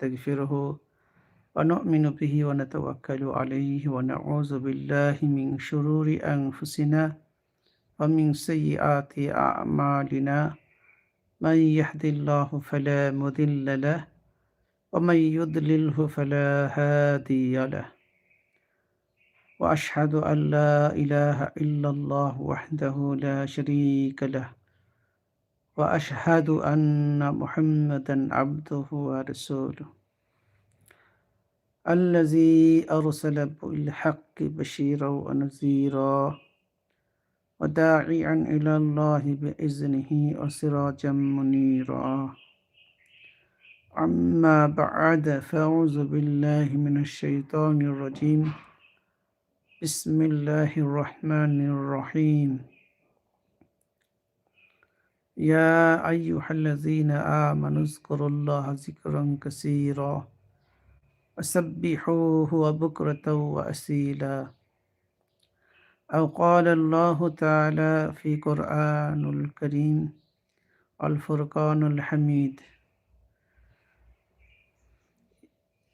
ونستغفره ونؤمن به ونتوكل عليه ونعوذ بالله من شرور أنفسنا ومن سيئات أعمالنا. من يهد الله فلا مضل له ومن يضلله فلا هادي له. وأشهد أن لا إله إلا الله وحده لا شريك له. وأشهد أن محمدا عبده ورسوله. الذي أرسل بالحق بشيرا ونذيرا وداعيا إلى الله بإذنه وسراجا منيرا. أما بعد فأعوذ بالله من الشيطان الرجيم. بسم الله الرحمن الرحيم. يا أيها الذين آمنوا اذكروا الله ذكرا كثيرا وسبحوه بكرة وأسيلا أو قال الله تعالى في قرآن الكريم الفرقان الحميد.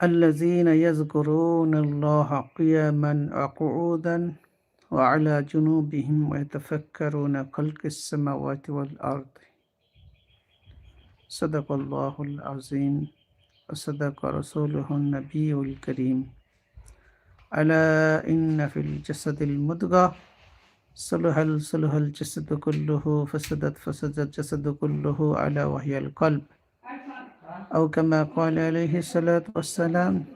الذين يذكرون الله قياما وقعودا وعلى جنوبهم ويتفكرون خلق السماوات والأرض. صدق الله العظيم وصدق رسوله النبي الكريم. ألا إن في الجسد المضغة صلح صلح الجسد كله فسدت فسد الجسد كله ألا وهي القلب. أو كما قال عليه الصلاة والسلام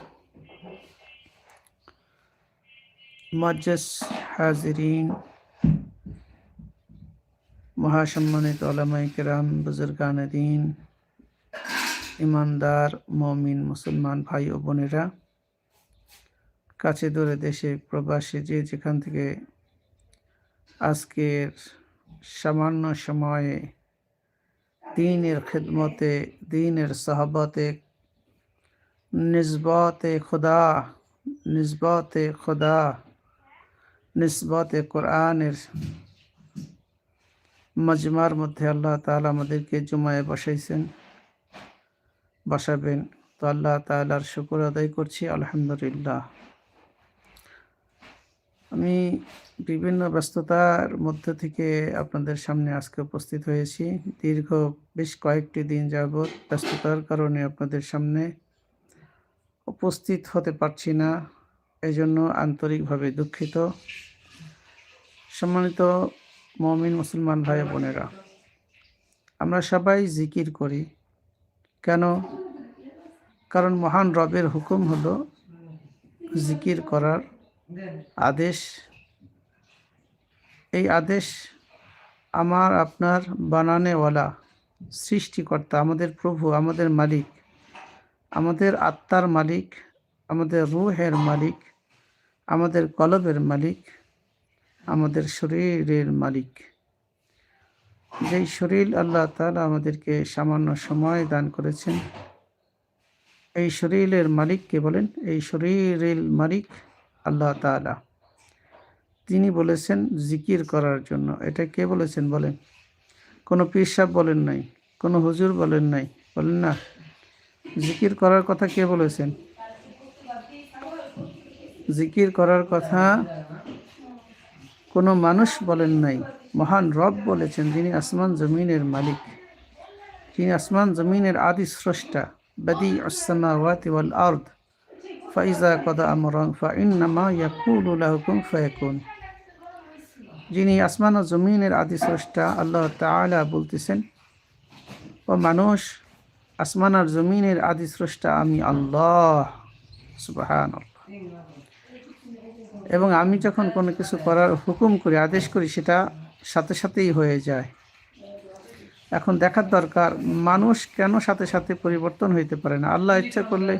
মজ্জাস হাজিরিন, মহাসম্মানিত ওলামাই কেরাম, বুজুর্গান দিন, ইমানদার, মমিন, মুসলমান ভাই ও বোনেরা, কাছে দূরে দেশে প্রবাসী যে যেখান থেকে আজকের সামান্য সময়ে দিনের খেদমতে, দিনের সাহবতে নিসবতে খুদা নিসবতে খুদা নিসবতে কোরআনের মজমার মধ্যে আল্লাহ তাআলা আমাদেরকে জুমায় বসাইছেন, বসাবেন। তো আল্লাহ তাআলার শুকুর আদায় করছি, আলহামদুলিল্লাহ। আমি বিভিন্ন ব্যস্ততার মধ্যে থেকে আপনাদের সামনে আজকে উপস্থিত হয়েছি। দীর্ঘ বেশ কয়েকটি দিন যাবৎ ব্যস্ততার কারণে আপনাদের সামনে উপস্থিত হতে পারছি না। এজন্য আন্তরিকভাবে দুঃখিত। সম্মানিত মমিন মুসলমান ভাই বোনেরা, আমরা সবাই জিকির করি। কেন? কারণ মহান রবের হুকুম হলো জিকির করার আদেশ। এই আদেশ আমার, আপনার বানানেওয়ালা, সৃষ্টিকর্তা, আমাদের প্রভু, আমাদের মালিক, আমাদের আত্মার মালিক, আমাদের রুহের মালিক আমাদের কলবের মালিক, আমাদের শরীরের মালিক। যেই শরীর আল্লাহ তালা আমাদেরকে সামান্য সময় দান করেছেন, এই শরীরের মালিককে বলেন? এই শরীরের মালিক আল্লাহ তালা তিনি বলেছেন, জিকির করার জন্য। এটা কে বলেছেন বলেন? কোনো সাহেব বলেন নাই, কোনো হুজুর বলেন নাই। বলেন না। জিকির করার কথা কে বলেছেন? জিকির করার কথা কোনো মানুষ বলেন নাই। মহান রব বলেছেন, যিনি আসমান জমিনের মালিক। যিনি আসমান জমিনের আদি স্রষ্টা। বদি আসসামাওয়াতি ওয়াল আরদ। ফাইজা কদা আমরং ফাইন্নামা ইয়াকুলু লাহু কুন ফায়াকুন। যিনি আসমান ও জমিনের আদি স্রষ্টা, আল্লাহ তাআলা বলতেছেন, ও মানুষ, আসমান আর জমিনের আদি স্রষ্টা আমি আল্লাহ। সুবাহান এবং আমি যখন কোনো কিছু করার হুকুম করি, আদেশ করি, সেটা সাথে সাথেই হয়ে যায়। এখন দেখার দরকার, মানুষ কেন সাথে সাথে পরিবর্তন হইতে পারে না? আল্লাহ ইচ্ছা করলে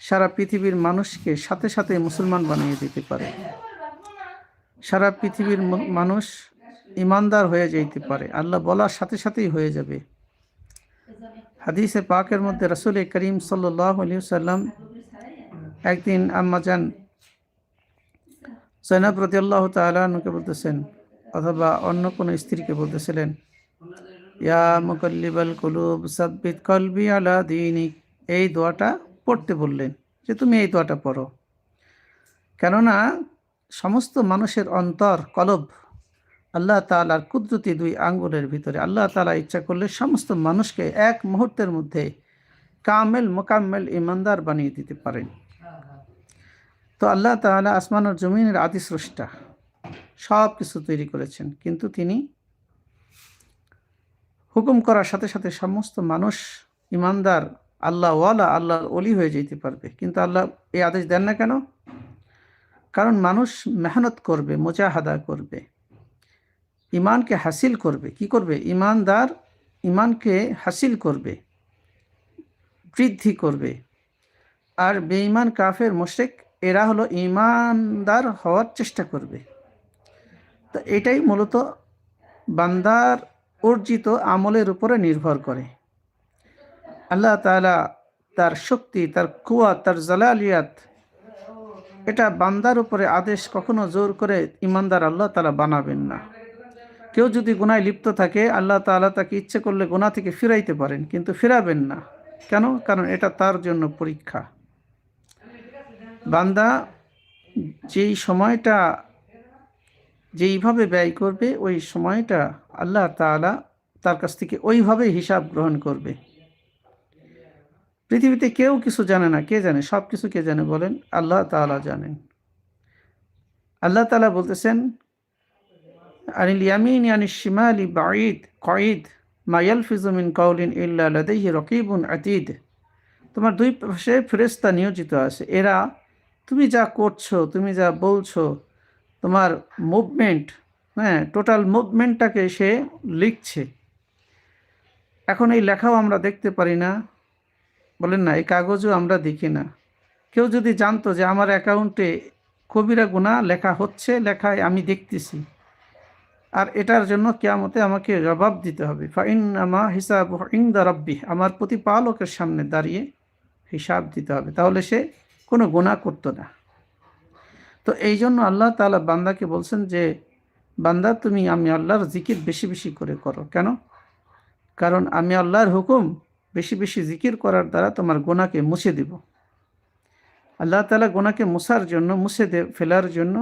সারা পৃথিবীর মানুষকে সাথে সাথে মুসলমান বানিয়ে দিতে পারে। সারা পৃথিবীর মানুষ ইমানদার হয়ে যাইতে পারে। আল্লাহ বলার সাথে সাথেই হয়ে যাবে। হাদিসে পাকের মধ্যে রসুল করিম সাল্লাহ সাল্লাম একদিন আম্মাজান জৈনব রদিয়াল্লাহ তালকে বলতেছেন অথবা অন্য কোনো স্ত্রীকে বলতেছিলেন, ইয়া মুকল্লিবাল কুলুব, সাব্বিত কলবি আলা দিনিক। এই দোয়াটা পড়তে বললেন যে, তুমি এই দোয়াটা পড়ো। কেননা সমস্ত মানুষের অন্তর, কলব আল্লাহ তালার কুদরতি দুই আঙ্গুলের ভিতরে। আল্লাহ তালা ইচ্ছা করলে সমস্ত মানুষকে এক মুহূর্তের মধ্যে কামেল মোকাম্মেল ইমানদার বানিয়ে দিতে পারেন। তো আল্লাহ তাআলা আসমান ও জমিনের আদি স্রষ্টা, সব কিছু তৈরি করেছেন। কিন্তু তিনি হুকুম করার সাথে সাথে সমস্ত মানুষ, ইমানদার আল্লাহ ওয়ালা আল্লাহর অলি হয়ে যেতে পারবে। কিন্তু আল্লাহ এই আদেশ দেন না কেন? কারণ মানুষ মেহনত করবে, মোজাহাদা করবে, ইমানকে হাসিল করবে। কি করবে? ইমানদার ইমানকে হাসিল করবে, বৃদ্ধি করবে। আর বেঈমান, কাফের, মোশেক এরা হলো ইমানদার হওয়ার চেষ্টা করবে। তো এটাই মূলত বান্দার অর্জিত আমলের উপরে নির্ভর করে। আল্লাহ তাআলা তার শক্তি, তার কুয়া, তার জালালিয়াত, এটা বান্দার উপরে আদেশ কখনো জোর করে ইমানদার আল্লাহ তালা বানাবেন না। কেউ যদি গুনায় লিপ্ত থাকে, আল্লাহ তাআলা তাকে ইচ্ছে করলে গুনাহ থেকে ফিরাইতে পারেন, কিন্তু ফিরাবেন না। কেন? কারণ এটা তার জন্য পরীক্ষা। বান্দা যেই সময়টা যেইভাবে ব্যয় করবে, ওই সময়টা আল্লাহ তাআলা তার কাছ থেকে ওইভাবে হিসাব গ্রহণ করবে। পৃথিবীতে কেউ কিছু জানে না, কে জানে? সব কিছু কে জানে বলেন? আল্লাহ তাআলা জানেন। আল্লাহ তালা বলতেছেন, আনিল ইয়ামিন আনিস শিমালি বাঈদ, কঈদ, মা ইয়ালফিজু মিন কাউলিন ইল্লা লাদাইহি রকিবুন আতীদ। তোমার দুই পাশে ফেরেশতা নিয়োজিত আছে। এরা তুমি যা করছ, তুমি যা বলছো, তোমার মুভমেন্ট হ্যাঁ টোটাল মুভমেন্টটাকে সে লিখছে। এখন এই লেখাও আমরা দেখতে পারি না। বলেন না, এই কাগজও আমরা দেখি না। কেউ যদি জানতো যে আমার অ্যাকাউন্টে কবিরা গুণা লেখা হচ্ছে, লেখায় আমি দেখতেছি। আর এটার জন্য কেয়ামতে আমাকে জবাব দিতে হবে। ফাইন আমা হিসাব ইংদা রব্বি আমার প্রতিপালকের সামনে দাঁড়িয়ে হিসাব দিতে হবে। তাহলে সে কোনো গুণা করতো না। তো এই জন্য আল্লাহ তাআলা বান্দাকে বলছেন যে, বান্দা তুমি আমি আল্লাহর জিকির বেশি বেশি করে করো। কেন? কারণ আমি আল্লাহর হুকুম বেশি বেশি জিকির করার দ্বারা তোমার গোনাকে মুছে দিব। আল্লাহ তালা গোনাকে মুছার জন্য, মুছে দে, ফেলার জন্য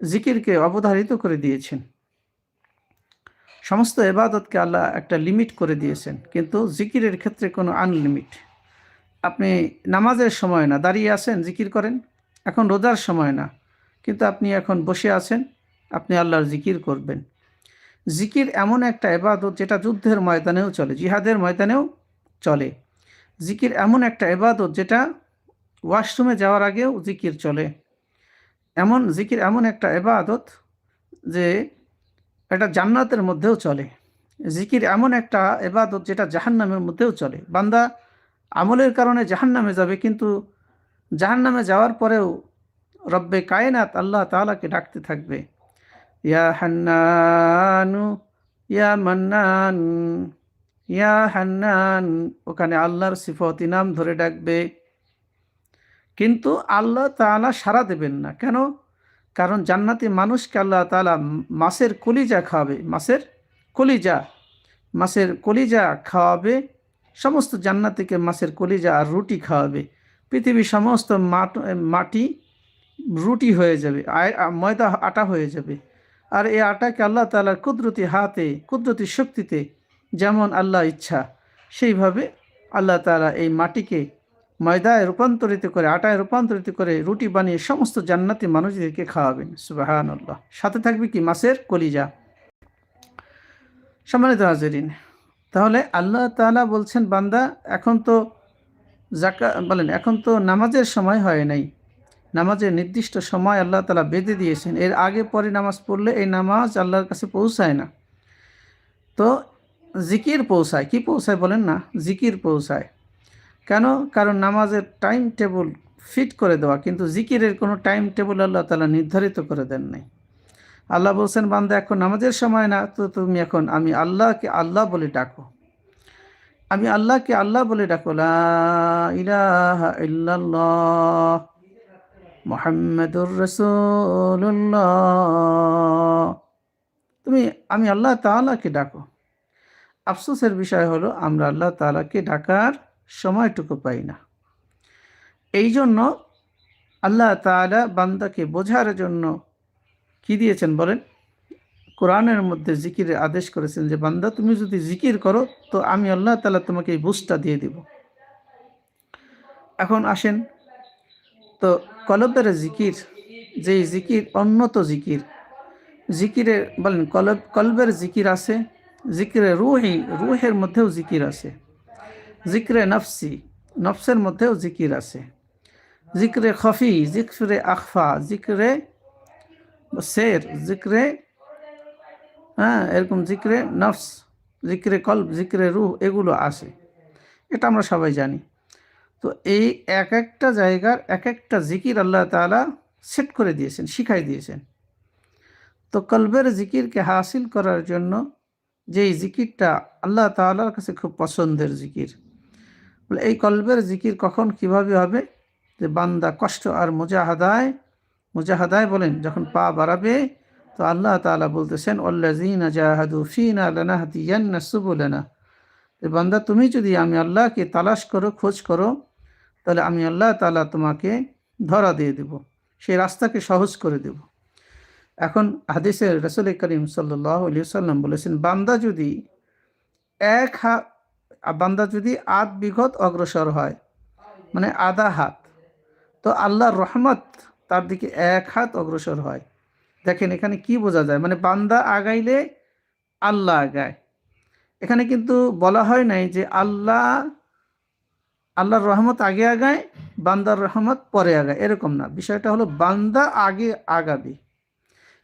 জিকিরকে অবধারিত করে দিয়েছেন। সমস্ত এবাদতকে আল্লাহ একটা লিমিট করে দিয়েছেন, কিন্তু জিকিরের ক্ষেত্রে কোনো আনলিমিট আপনি নামাজের সময় না, দাঁড়িয়ে আছেন, জিকির করেন, এখন রোজার সময় না, কিন্তু আপনি এখন বসে আছেন, আপনি আল্লাহর জিকির করবেন। জিকির এমন একটা এবাদত যেটা যুদ্ধের ময়দানেও চলে, জিহাদের ময়দানেও চলে। জিকির এমন একটা এবাদত যেটা ওয়াশরুমে যাওয়ার আগেও জিকির চলে। এমন, জিকির এমন একটা এবাদত যে এটা জান্নাতের মধ্যেও চলে। জিকির এমন একটা এবাদত যেটা জাহান্নামের মধ্যেও চলে। বান্দা আমলের কারণে জাহান্নামে যাবে, কিন্তু জাহান্নামে যাওয়ার পরেও রব্বে কায়নাত আল্লাহ তাআলাকে ডাকতে থাকবে। ইয়া হান্নানু, ইয়া মান্নান, ইয়া হান্নান, ওখানে আল্লাহর সিফতি নাম ধরে ডাকবে। কিন্তু আল্লাহ তাআলা সাড়া দেবেন না। কেন? কারণ জান্নাতি মানুষকে আল্লাহ তাআলা মাছের কলিজা খাওয়াবে, মাছের কলিজা মাছের কলিজা খাওয়াবে সমস্ত জান্নাতিকে মাছের কলিজা আর রুটি খাওয়াবে। পৃথিবীর সমস্ত মাটি রুটি হয়ে যাবে ময়দা আটা হয়ে যাবে। আর এই আটাকে আল্লাহ তাআলার কুদরতি হাতে, কুদরতি শক্তিতে যেমন আল্লাহ ইচ্ছা, সেইভাবে আল্লাহ তাআলা এই মাটিকে ময়দায় রূপান্তরিত করে, আটায় রূপান্তরিত করে রুটি বানিয়ে সমস্ত জান্নাতি মানুষদেরকে খাওয়াবেন। সুবাহান আল্লাহ সাথে থাকবে কি? মাছের কলিজা। সম্মানিত হাজরিন তাহলে আল্লাহ তালা বলছেন, বান্দা, এখন তো জাকা বলেন, এখন তো নামাজের সময় হয় নাই। নামাজের নির্দিষ্ট সময় আল্লাহ তালা বেঁধে দিয়েছেন। এর আগে পরে নামাজ পড়লে এই নামাজ আল্লাহর কাছে পৌঁছায় না। তো জিকির পৌঁছায়। কি পৌঁছায় বলেন না? জিকির পৌঁছায়। কেন? কারণ নামাজের টাইম টেবল ফিট করে দেওয়া, কিন্তু জিকিরের কোনো টাইম টেবল আল্লাহ তালা নির্ধারিত করে দেন নাই। আল্লাহ বলছেন, বান্দা, এখন নামাজের সময় না, তো তুমি এখন, আমি আল্লাহকে আল্লাহ বলে ডাকো। আমি আল্লাহকে আল্লাহ বলে ডাকো মোহাম্মদুর রসুল্লাহ তুমি, আমি আল্লাহ তাআলাকে ডাকো। আফসোসের বিষয় হলো, আমরা আল্লাহ তাআলাকে ডাকার সময়টুকু পাই না। এই জন্য আল্লাহ তাআলা বান্দাকে বোঝার জন্য কি দিয়েছেন বলেন? কোরআনের মধ্যে জিকিরের আদেশ করেছেন যে, বান্দা, তুমি যদি জিকির করো, তো আমি আল্লাহ তাআলা তোমাকে এই বুঝটা দিয়ে দিব। এখন আসেন, তো কলবের জিকির যে জিকির অন্যত জিকির, জিকিরে বলেন, কলব, কলবের জিকির আছে, জিকিরে রুহি, রুহের মধ্যেও জিকির আছে, জিক্রে নফসি, নফসের মধ্যেও জিকির আছে, জিক্রে খফি, জিক্রে আখফা, জিক্রে শের জিক্রে হ্যাঁ এরকম জিক্রে নফস, জিক্রে কল্ব, জিক্রে রুহ, এগুলো আসে। এটা আমরা সবাই জানি। তো এই এক একটা জায়গার এক একটা জিকির আল্লাহ তাআলা সেট করে দিয়েছেন, শিখাই দিয়েছেন। তো কলবের জিকিরকে হাসিল করার জন্য যেই জিকিরটা আল্লাহ তাআলার কাছে খুব পছন্দের জিকির, বলে এই কলবের জিকির কখন কীভাবে হবে? যে বান্দা কষ্ট আর মুজাহাদায় মুজাহাদায় বলেন, যখন পা বাড়াবে, তো আল্লাহ তাআলা বলতেছেন অল্লাজিনা বান্দা, তুমি যদি আমি আল্লাহকে তালাশ করো, খোঁজ করো, তাহলে আমি আল্লাহ তাআলা তোমাকে ধরা দিয়ে দেব, সেই রাস্তাকে সহজ করে দেব। এখন হাদিসের রসুল করিম সাল্লাহ সাল্লাম বলেছেন, বান্দা যদি এক হাত বান্দা যদি আধ বিঘত অগ্রসর হয় মানে আধা হাত, তো আল্লাহর রহমত তার দিকে এক হাত অগ্রসর হয়। দেখেন, এখানে কি বোঝা যায়? মানে বান্দা আগাইলে আল্লাহ আগায়। এখানে কিন্তু বলা হয় নাই যে আল্লাহ, আল্লাহর রহমত আগে আগায়, বান্দার রহমত পরে আগায়। এরকম না। বিষয়টা হলো বান্দা আগে আগাবে।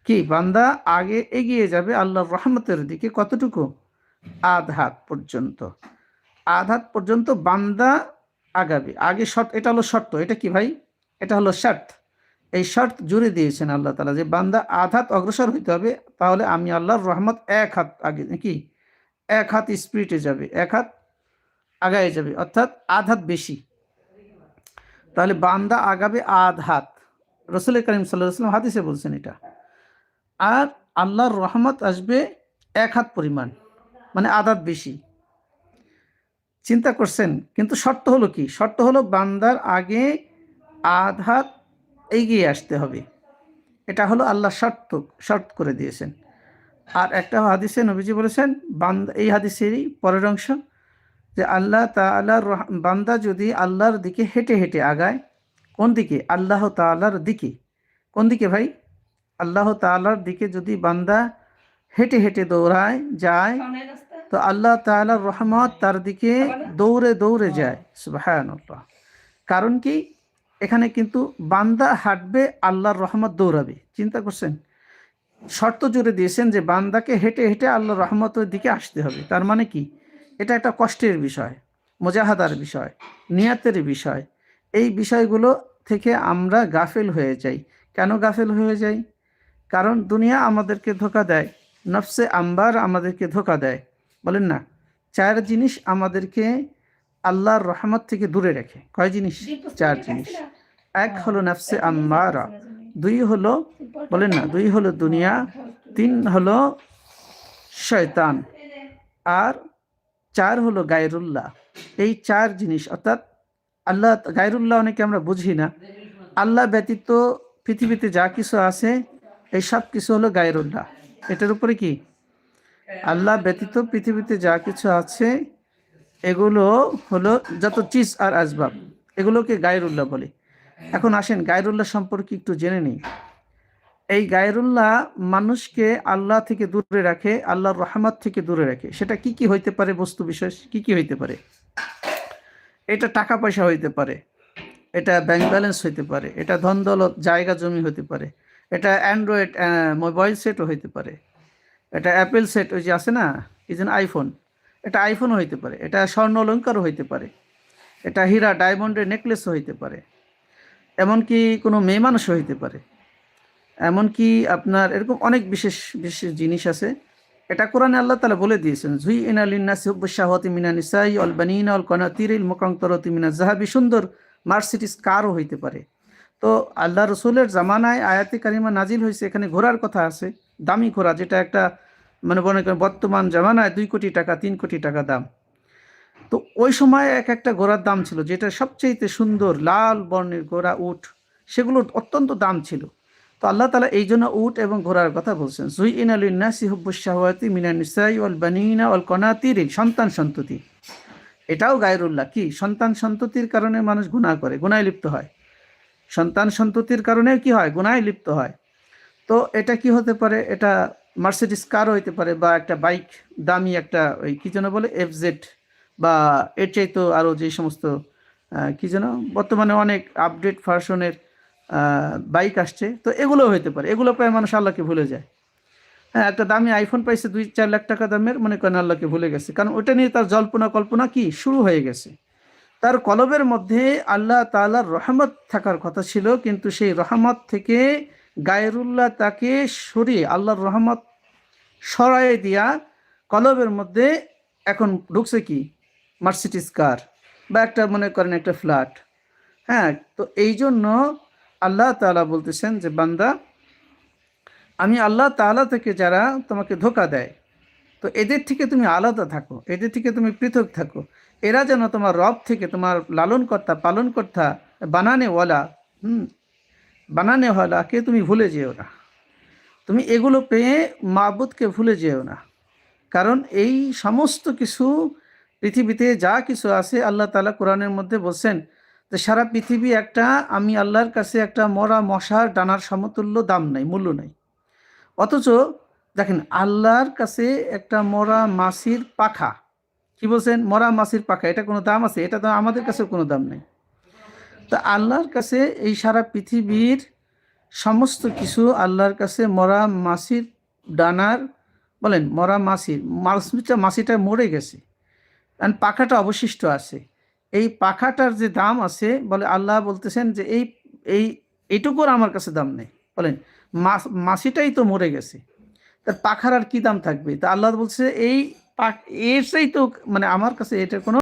কি? বান্দা আগে এগিয়ে যাবে আল্লাহর রহমতের দিকে কতটুকু? আধ হাত পর্যন্ত। আধ হাত পর্যন্ত বান্দা আগাবে। আগে শর্ত, এটা হলো শর্ত। এটা কি ভাই? এটা হলো শর্ত। এই শর্ত জুড়ে দিয়েছেন আল্লাহ তালা যে বান্দা আধ হাত অগ্রসর হইতে হবে, তাহলে আমি আল্লাহর রহমত এক হাত আগে কি এক হাত স্পিরিটে যাবে, এক হাত আগায় যাবে, অর্থাৎ আধ হাত বেশি। তাহলে বান্দা আগাবে আধ হাত। রসুল করিম সাল্লাম হাদিসে বলছেন এটা। আর আল্লাহর রহমত আসবে এক হাত পরিমাণ মানে আধ হাত বেশি। চিন্তা করছেন, কিন্তু শর্ত হলো কি? শর্ত হলো বান্দার আগে আধ হাত এগিয়ে আসতে হবে। এটা হলো আল্লাহ শর্ত শর্ত করে দিয়েছেন। আর একটা হাদিসে নবীজি বলেছেন বান্দা এই হাদিসেরই পরের অংশ যে আল্লাহ তাআলার রহ- বান্দা যদি আল্লাহর দিকে হেঁটে হেঁটে আগায় কোন দিকে? আল্লাহ তাআলার দিকে। কোন দিকে ভাই? আল্লাহ তাআলার দিকে যদি বান্দা হেঁটে হেঁটে দৌড়ায় যায় তো আল্লাহ তাআলার রহমত তার দিকে দৌড়ে দৌড়ে যায়। সুবহানাল্লাহ। কারণ কি? এখানে কিন্তু বান্দা হাঁটবে আল্লাহর রহমত দৌড়াবে। চিন্তা করছেন? শর্ত জুড়ে দিয়েছেন যে বান্দাকে হেঁটে হেঁটে আল্লাহর রহমতের দিকে আসতে হবে। তার মানে কি? এটা একটা কষ্টের বিষয়, মোজাহাদার বিষয়, নিয়াতের বিষয়। এই বিষয়গুলো থেকে আমরা গাফেল হয়ে যাই। কেন গাফেল হয়ে যাই? কারণ দুনিয়া আমাদেরকে ধোকা দেয়, নফসে আম্বার আমাদেরকে ধোকা দেয়। বলেন না, চার জিনিস আমাদেরকে আল্লাহর রহমত থেকে দূরে রাখে। কয় জিনিস? চার জিনিস। এক হলো নফসে আম্বারা দুই হলো বলেন না দুই হলো দুনিয়া তিন হলো শয়তান আর চার হলো গায়রুল্লাহ। এই চার জিনিস অর্থাৎ আল্লাহ গায়রুল্লাহ অনেকে আমরা বুঝি না। আল্লাহ ব্যতীত পৃথিবীতে যা কিছু আছে এই সব কিছু হলো গায়রুল্লাহ। এটার উপরে কি? আল্লাহ ব্যতীত পৃথিবীতে যা কিছু আছে এগুলো হলো যত চিজ আর আসবাব, এগুলোকে গায়রুল্লাহ বলে। এখন আসেন গায়রুল্লাহ সম্পর্কে একটু জেনে নিই। এই গায়রুল্লাহ মানুষকে আল্লাহ থেকে দূরে রাখে, আল্লাহর রহমত থেকে দূরে রাখে। সেটা কি কি হইতে পারে বস্তু বিশেষ? কি কি হইতে পারে? এটা টাকা পয়সা হইতে পারে, এটা ব্যাংক ব্যালেন্স হইতে পারে, এটা ধন দৌলত, জায়গা জমি হতে পারে, এটা অ্যান্ড্রয়েড মোবাইল সেটও হইতে পারে, এটা অ্যাপেল সেট ওই যে আছে না যেন আইফোন এটা আইফোনও হইতে পারে, এটা স্বর্ণ অলঙ্কারও হইতে পারে, এটা হীরা ডায়মন্ডের নেকলেসও হইতে পারে, এমনকি কোনো মেয়ে মানুষও হইতে পারে, এমনকি আপনার এরকম অনেক বিশেষ বিশেষ জিনিস আছে। এটা কোরআনে আল্লাহ তালা বলে দিয়েছেন জুই ইন আলিনাসি হুব্বুশাহতি মিনা নিসাই অল বানিনা অল কনাতিরিল মোকান্তরতি মিনা জাহাবি সুন্দর মার্সিডিস কারও হইতে পারে। তো আল্লাহ রসুলের জামানায় আয়াতি কারিমা নাজিল হয়েছে, এখানে ঘোরার কথা আছে, দামি ঘোড়া যেটা একটা মানে মনে করেন বর্তমান জামানায় দুই কোটি টাকা, তিন কোটি টাকা দাম। তো ওই সময় এক একটা ঘোড়ার দাম ছিল, যেটা সবচেয়ে সুন্দর লাল বর্ণের ঘোড়া, উট সেগুলো অত্যন্ত দাম ছিল। তো আল্লাহ তালা এই জন্য উট এবং ঘোড়ার কথা বলছেন জুই ইন আলিনাসি হুব্বুশাহওয়াতি মিনা নিসাই ওয়াল বানিনা অল কনাতির সন্তান সন্ততি। এটাও গায়রুল্লাহ, কি? সন্তান সন্ততির কারণে মানুষ গুনাহ করে গুনায় লিপ্ত হয়। সন্তান সন্ততির কারণে কি হয়? গুনায় লিপ্ত হয়। তো এটা কি হতে পারে? এটা মার্সিডিস কারও হইতে পারে বা একটা বাইক দামি একটা, ওই কী যেন বলে এফজেড বা এর চাইতো আরও যে সমস্ত কী যেন, বর্তমানে অনেক আপডেট ভার্সনের বাইক আসছে। তো এগুলো হইতে পারে। এগুলো প্রায় মানুষ আল্লাহকে ভুলে যায়। হ্যাঁ একটা দামি আইফোন পাইছে দুই, চার লাখ টাকা দামের, মনে করেন আল্লাহকে ভুলে গেছে। কারণ ওটা নিয়ে তার জল্পনা কল্পনা কি? শুরু হয়ে গেছে। তার কলবের মধ্যে আল্লাহ তাআলার রহমত থাকার কথা ছিল, কিন্তু সেই রহমত থেকে গায়রুল্লাহ তাকে সরিয়ে আল্লাহর রহমত সরাই দিয়া কলবের মধ্যে এখন ঢুকছে কি? মার্সিডিস কার বা একটা মনে করেন একটা ফ্ল্যাট হ্যাঁ তো এই জন্য আল্লাহ তালা বলতেছেন যে, বান্দা, আমি আল্লাহ তালা থেকে যারা তোমাকে ধোকা দেয়, তো এদের থেকে তুমি আলাদা থাকো, এদের থেকে তুমি পৃথক থাকো। এরা যেন তোমার রব থেকে তোমার লালন কর্তা পালন কর্তা বানানেওয়ালা, হুম বানানেওয়ালাকে তুমি ভুলে যেও না। তুমি এগুলো পেয়ে মাবুদকে ভুলে যেও না। কারণ এই সমস্ত কিছু পৃথিবীতে যা কিছু আছে, আল্লাহ তাআলা কোরআনের মধ্যে বলছেন যে, সারা পৃথিবী একটা, আমি আল্লাহর কাছে একটা মরা মশার ডানার সমতুল্য দাম নাই, মূল্য নাই। অথচ দেখেন, আল্লাহর কাছে একটা মরা মাসির পাখা। কি বলছেন? মরা মাছির পাখা, এটা কোনো দাম আছে? এটা তো আমাদের কাছে কোনো দাম নেই। তা আল্লাহর কাছে এই সারা পৃথিবীর সমস্ত কিছু আল্লাহর কাছে মরা মাসির ডানার, বলেন মরা মাসির, মাসিটা মাসিটা মরে গেছে। আর পাখাটা অবশিষ্ট আছে। এই পাখাটার যে দাম আছে, বলে আল্লাহ বলতেছেন যে এই এই, এইটুকুর আমার কাছে দাম নেই। বলেন মাছ মাছিটাই তো মরে গেছে। তার পাখার আর কি দাম থাকবে? তা আল্লাহ বলছে, এই এর সেই তো মানে আমার কাছে এটার কোনো